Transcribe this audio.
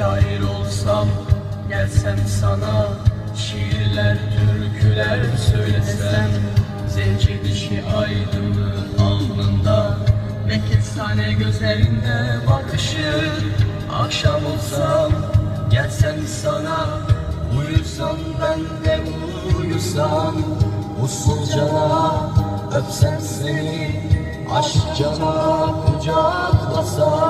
olsam Gelsem sana şiirler, türküler söylesem. Zenci dişi aydınlığın alnında Ve kestane gözlerinde bakışın Akşam olsam gelsem sana Uyusam ben de uyusam. Usulcana öpsem seni Aşkcana kucaklasam